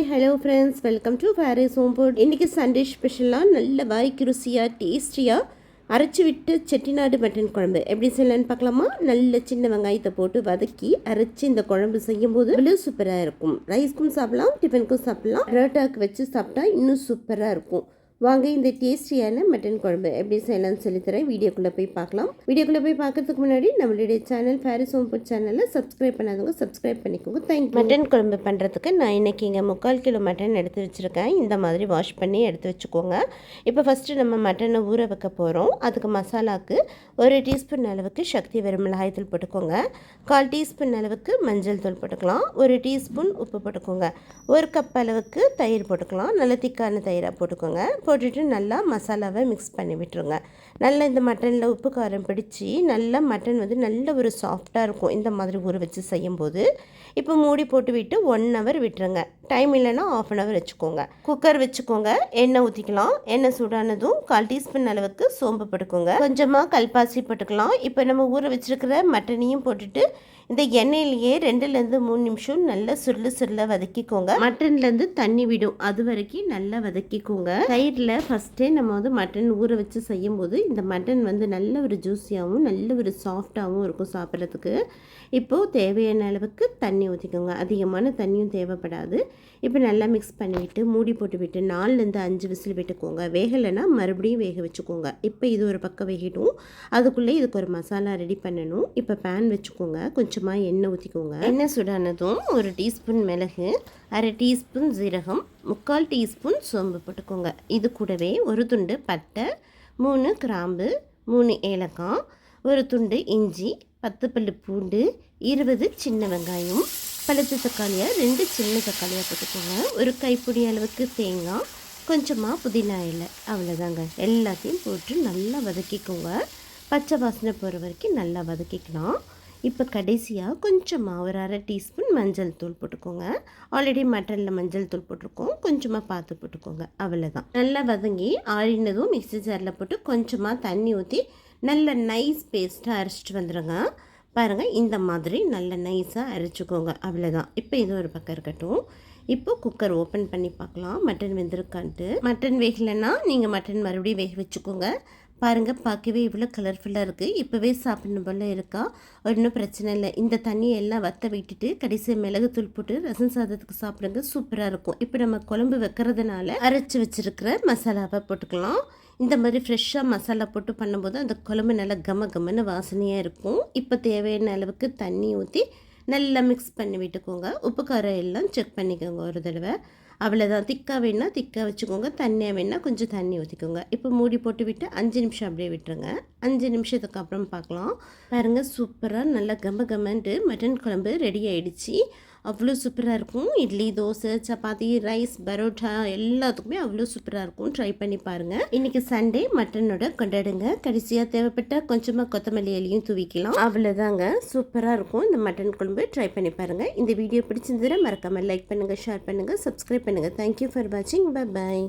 Hi hello friends welcome to Fairy's home food இன்றைக்கி Sunday ஸ்பெஷலாக நல்ல வாய்க்கு ருசியாக டேஸ்டியாக அரைச்சி விட்டு செட்டிநாடு மட்டன் குழம்பு. எப்படி செய்யலான்னு பார்க்கலாமா? நல்ல சின்ன வெங்காயத்தை போட்டு வதக்கி அரைச்சி இந்த குழம்பு செய்யும்போது அவ்வளோ சூப்பராக இருக்கும். ரைஸ்க்கும் சாப்பிடலாம் டிஃபனுக்கும் சாப்பிடலாம். பரோட்டாக்கு வச்சு சாப்பிட்டா இன்னும் சூப்பராக இருக்கும். வாங்க இந்த டேஸ்டியான மட்டன் குழம்பு எப்படி செய்யலாம்னு சொல்லித்தரேன் வீடியோக்குள்ளே போய் பார்க்கலாம். வீடியோக்குள்ளே போய் பார்க்கறதுக்கு முன்னாடி நம்மளுடைய சேனல் ஃபேரிஸ் ஹோம் ஃபுட் சேனலில் சப்ஸ்கிரைப் பண்ணாதவங்க சப்ஸ்கிரைப் பண்ணிக்கோங்க. தேங்க்யூ மட்டன் குழம்பு பண்ணுறதுக்கு நான் இன்றைக்கி இங்கே முக்கால் கிலோ மட்டன் எடுத்து வச்சுருக்கேன். இந்த மாதிரி வாஷ் பண்ணி எடுத்து வச்சுக்கோங்க. இப்போ ஃபஸ்ட்டு நம்ம மட்டனை ஊற வைக்க போகிறோம் அதுக்கு மசாலாவுக்கு ஒரு டீஸ்பூன் அளவுக்கு சக்தி வெறும் மிளகாய்த்தூள் போட்டுக்கோங்க. கால் டீஸ்பூன் அளவுக்கு மஞ்சள் தூள் போட்டுக்கலாம். ஒரு டீஸ்பூன் உப்பு போட்டுக்கோங்க. ஒரு கப் அளவுக்கு தயிர் போட்டுக்கலாம். நல்ல திக்கான தயிராக போட்டுக்கோங்க. போட்டுட்டு நல்லா மசாலாவை மிக்ஸ் பண்ணி விட்டுருங்க. நல்லா இந்த மட்டனில் உப்பு காரம் பிடிச்சி நல்லா மட்டன் வந்து நல்ல ஒரு சாஃப்டாக இருக்கும். இந்த மாதிரி ஊற வச்சு செய்யும்போது இப்போ மூடி போட்டு விட்டு ஒன் ஹவர் விட்டுருங்க. டைம் இல்லைன்னா ஆஃப் அன் ஹவர் வச்சுக்கோங்க. குக்கர் வச்சுக்கோங்க. எண்ணெய் ஊற்றிக்கலாம் எண்ணெய் சூடானதும் கால் டீஸ்பூன் அளவுக்கு சோம்பு போட்டுக்கோங்க. கொஞ்சமாக கல்பாசி போட்டுக்கலாம். இப்போ நம்ம ஊற வச்சுருக்கிற மட்டனையும் போட்டுட்டு இந்த எண்ணெயிலேயே ரெண்டுலேருந்து மூணு நிமிஷம் நல்லா சுருளு சுருள வதக்கிக்கோங்க. மட்டன்லேருந்து தண்ணி விடும். அது வரைக்கும் நல்லா வதக்கிக்கோங்க. சைடில் ஃபஸ்ட்டே நம்ம வந்து மட்டன் ஊற வச்சு செய்யும்போது இந்த மட்டன் வந்து நல்ல ஒரு ஜூஸியாகவும் நல்ல ஒரு சாஃப்டாகவும் இருக்கும் சாப்பிட்றதுக்கு. இப்போது தேவையான அளவுக்கு தண்ணி ஊற்றிக்கோங்க அதிகமான தண்ணியும் தேவைப்படாது. இப்போ நல்லா மிக்ஸ் பண்ணிவிட்டு மூடி போட்டு விட்டு நாலுலேருந்து அஞ்சு விசில் விட்டுக்கோங்க. வேகலைன்னா மறுபடியும் வேக வச்சுக்கோங்க. இப்போ இது ஒரு பக்கம் வேகிட்டும். அதுக்குள்ளே இதுக்கு ஒரு மசாலா ரெடி பண்ணணும். இப்போ பேன் வச்சுக்கோங்க. கொஞ்சமாக எண்ணெய் ஊற்றிக்கோங்க எண்ணெய் சுடானதும் ஒரு டீஸ்பூன் மிளகு அரை டீஸ்பூன் ஜீரகம் முக்கால் டீஸ்பூன் சோம்பு போட்டுக்கோங்க. இது கூடவே ஒரு துண்டு பட்டை மூணு கிராம்பு மூணு ஏலக்காய் ஒரு துண்டு இஞ்சி பத்து பல்லு பூண்டு இருபது சின்ன வெங்காயம் பழுத்த தக்காளியாக ரெண்டு சின்ன தக்காளியாக போட்டுக்கோங்க. ஒரு கைப்பிடி அளவுக்கு தேங்காய் கொஞ்சமாக புதினா இலை அவ்வளோதாங்க எல்லாத்தையும் போட்டு நல்லா வதக்கிக்கோங்க. பச்சை வாசனை போகிற வரைக்கும் நல்லா வதக்கிக்கலாம். இப்போ கடைசியாக கொஞ்சமாக ஒரு அரை டீஸ்பூன் மஞ்சள் தூள் போட்டுக்கோங்க. ஆல்ரெடி மட்டனில் மஞ்சள் தூள் போட்டிருக்கோம். கொஞ்சமாக பார்த்து போட்டுக்கோங்க. அவ்வளோதான் நல்லா வதங்கி ஆறினதும் மிக்சி ஜாரில் போட்டு கொஞ்சமாக தண்ணி ஊற்றி நல்ல நைஸ் பேஸ்ட்டாக அரைச்சிட்டு வந்துடுங்க பாருங்கள் இந்த மாதிரி நல்ல நைஸாக அரைச்சிக்கோங்க. அவ்வளோதான் இப்போ இது ஒரு பக்கம் இருக்கட்டும். இப்போ குக்கர் ஓப்பன் பண்ணி பார்க்கலாம். மட்டன் வெந்திருக்கான்ட்டு. மட்டன் வேகலைன்னா நீங்கள் மட்டன் மறுபடியும் வேக வச்சுக்கோங்க. பாருங்கள் பார்க்கவே இவ்வளோ கலர்ஃபுல்லாக இருக்குது இப்போவே சாப்பிடணும் போல் இருக்கா? ஒன்றும் பிரச்சனை இல்லை. இந்த தண்ணியை எல்லாம் வற்ற விட்டுட்டு கடைசி மிளகுத்தூள் போட்டு ரசம் சாதத்துக்கு சாப்பிடுங்க. சூப்பராக இருக்கும். இப்போ நம்ம குழம்பு வைக்கிறதுனால அரைச்சி வச்சுருக்கிற மசாலாவை போட்டுக்கலாம். இந்த மாதிரி ஃப்ரெஷ்ஷாக மசாலா போட்டு பண்ணும்போது அந்த குழம்பு நல்லா கம கமன்னு வாசனையாக இருக்கும். இப்போ தேவையான அளவுக்கு தண்ணி ஊற்றி நல்லா மிக்ஸ் பண்ணி விட்டுக்கோங்க. உப்பு காரம் எல்லாம் செக் பண்ணிக்கோங்க ஒரு தடவை. அவ்வளோதான் திக்காக வேணால் திக்காக வச்சுக்கோங்க. தண்ணியாக வேணால் கொஞ்சம் தண்ணி ஊற்றிக்கோங்க இப்போ மூடி போட்டு விட்டு அஞ்சு நிமிஷம் அப்படியே விட்டுருங்க. அஞ்சு நிமிஷத்துக்கு அப்புறம் பார்க்கலாம். பாருங்கள் சூப்பராக நல்லா கம கமன்ட்டு மட்டன் குழம்பு ரெடி ஆகிடுச்சி அவ்வளோ சூப்பராக இருக்கும். இட்லி தோசை சப்பாத்தி ரைஸ் பரோட்டா எல்லாத்துக்குமே அவ்வளோ சூப்பராக இருக்கும். ட்ரை பண்ணி பாருங்கள் இன்றைக்கி சண்டே மட்டனோட கொண்டாடுங்க. கடைசியாக தேவைப்பட்ட கொஞ்சமாக கொத்தமல்லி இலையும் தூவிக்கலாம். அவ்வளோதாங்க. சூப்பராக இருக்கும். இந்த மட்டன் குழம்பு ட்ரை பண்ணி பாருங்கள் இந்த வீடியோ பிடிச்சிருந்ததுன்னா மறக்காமல் லைக் பண்ணுங்கள் ஷேர் பண்ணுங்கள் சப்ஸ்கிரைப் பண்ணுங்கள் தேங்க்யூ ஃபார் வாட்சிங் பை பாய்